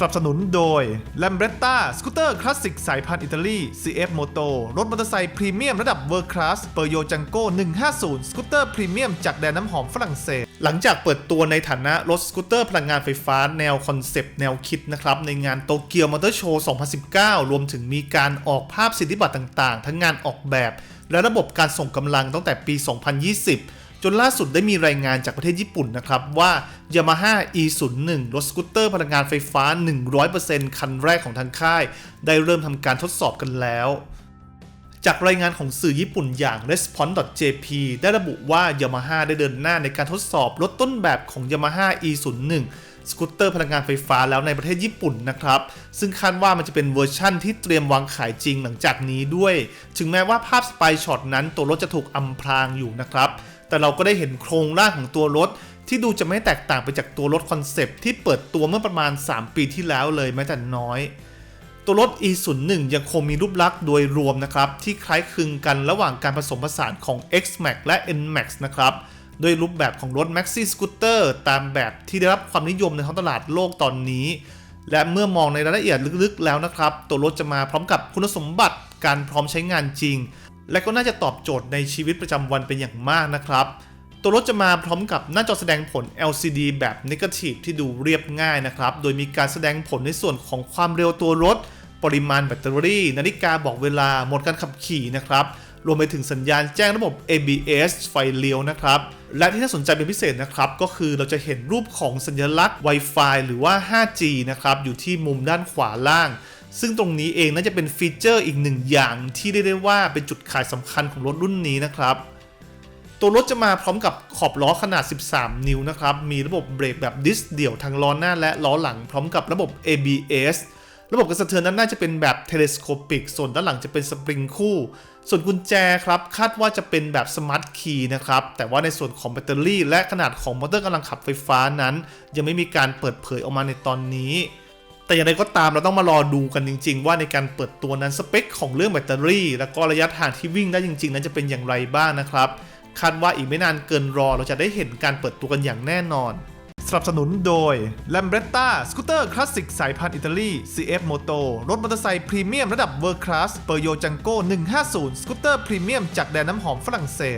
สนับสนุนโดย l a m b r e t t a สกูตเตอร์คลาสสิกสายพันธุ์อิตาลี CF Moto รถมอเตอร์ไซค์พรีเมียมระดับ World Class เปอร์โยจังโก้150 สกูตเตอร์พรีเมียมจากแดนน้ำหอมฝรั่งเศส หลังจากเปิดตัวในฐานะรถสกูตเตอร์พลังงานไฟฟ้าแนวคอนเซปต์แนวคิดนะครับ ในงานโตเกียวมอเตอร์โชว์2019 รวมถึงมีการออกภาพสิทธิบัตรต่างๆ ทั้งงานออกแบบ และระบบการส่งกำลังตั้งแต่ปี 2020 จนล่าสุดได้มีรายงานจากประเทศญี่ปุ่นนะครับว่า Yamaha E01 รถสกูตเตอร์พลังงานไฟฟ้า 100%คันแรกของทางค่าย ได้เริ่มทำการทดสอบกันแล้ว จากรายงานของสื่อญี่ปุ่นอย่าง Response.jp ได้ระบุว่า Yamaha ได้เดินหน้าในการทดสอบรถต้นแบบของ Yamaha E01 สกูตเตอร์พลังงานไฟฟ้าแล้วในประเทศญี่ปุ่นนะครับ ซึ่งคาดว่ามันจะเป็นเวอร์ชั่นที่เตรียมวางขายจริงหลังจากนี้ด้วย ถึงแม้ว่าภาพสไปช็อตนั้นตัวรถจะถูกอำพรางอยู่นะครับ แต่เราก็ได้เห็นโครงร่างของตัวรถ ที่ดูจะไม่แตกต่างไปจากตัวรถคอนเซปต์ที่เปิดตัวเมื่อประมาณ 3 ปีที่แล้วเลยแม้แต่น้อย ตัวรถ E01 ยังคงมีรูปลักษณ์โดยรวมนะครับที่คล้ายคลึงกันระหว่างการผสมผสานของ X-Max และ N-Max นะครับโดยรูปแบบของรถ Maxi Scooter ตามแบบที่ได้รับความนิยมในท้องตลาดโลกตอนนี้ และเมื่อมองในรายละเอียดลึกๆแล้วนะครับ ตัวรถจะมาพร้อมกับคุณสมบัติการพร้อมใช้งานจริง และก็น่าจะตอบโจทย์ในชีวิตประจำวันเป็นอย่างมากนะครับ ตัวรถจะมาพร้อมกับหน้าจอแสดงผล LCD แบบ Negative ที่ดูเรียบง่ายนะครับ โดยมีการแสดงผลในส่วนของความเร็วตัวรถ ปริมาณแบตเตอรี่ นาฬิกาบอกเวลาหมดการขับขี่นะครับรวมไปถึงสัญญาณแจ้งระบบ ABS ไฟเลี้ยวนะครับ และที่น่าสนใจเป็นพิเศษนะครับ ก็คือเราจะเห็นรูปของสัญลักษณ์ Wi-Fi หรือว่า 5G นะครับ อยู่ที่มุมด้านขวาล่าง ซึ่งตรงนี้เองน่าจะเป็นฟีเจอร์อีกหนึ่งอย่างที่ได้ได้ว่าเป็นจุดขายสำคัญของรถรุ่นนี้นะครับ ตัวรถจะมาพร้อมกับขอบล้อขนาด 13 นิ้วนะครับ มีระบบเบรกแบบดิสเดี่ยวทั้งล้อหน้าและล้อหลัง พร้อมกับระบบ ABS ระบบกระสะเทือนนั้นน่าจะเป็นแบบเทเลสโคปิก ส่วนด้านหลังจะเป็นสปริงคู่ ส่วนกุญแจครับ คาดว่าจะเป็นแบบสมาร์ทคีย์นะครับ แต่ว่าในส่วนของแบตเตอรี่ และขนาดของมอเตอร์กำลังขับไฟฟ้านั้น ยังไม่มีการเปิดเผยออกมาในตอนนี้ แต่อย่างไรก็ตามเราต้องมารอดูกันจริง ๆ ว่าในการเปิดตัวนั้นสเปคของเรื่องแบตเตอรี่ และก็ระยะทางที่วิ่งได้จริง ๆ นั้นจะเป็นอย่างไรบ้างนะครับคาดว่าอีกไม่นานเกินรอเราจะได้เห็นการเปิดตัวกันอย่างแน่นอนสนับสนุนโดย l a m b r e t t a สกูตเตอร์คลาสสิกสายพันธุ์อิตาลี CF Moto รถมอเตอร์ไซค์พรีเมียมระดับ World Class เปอร์โยจังโก้150 สกูตเตอร์พรีเมียมจากแดนน้ำหอมฝรั่งเศส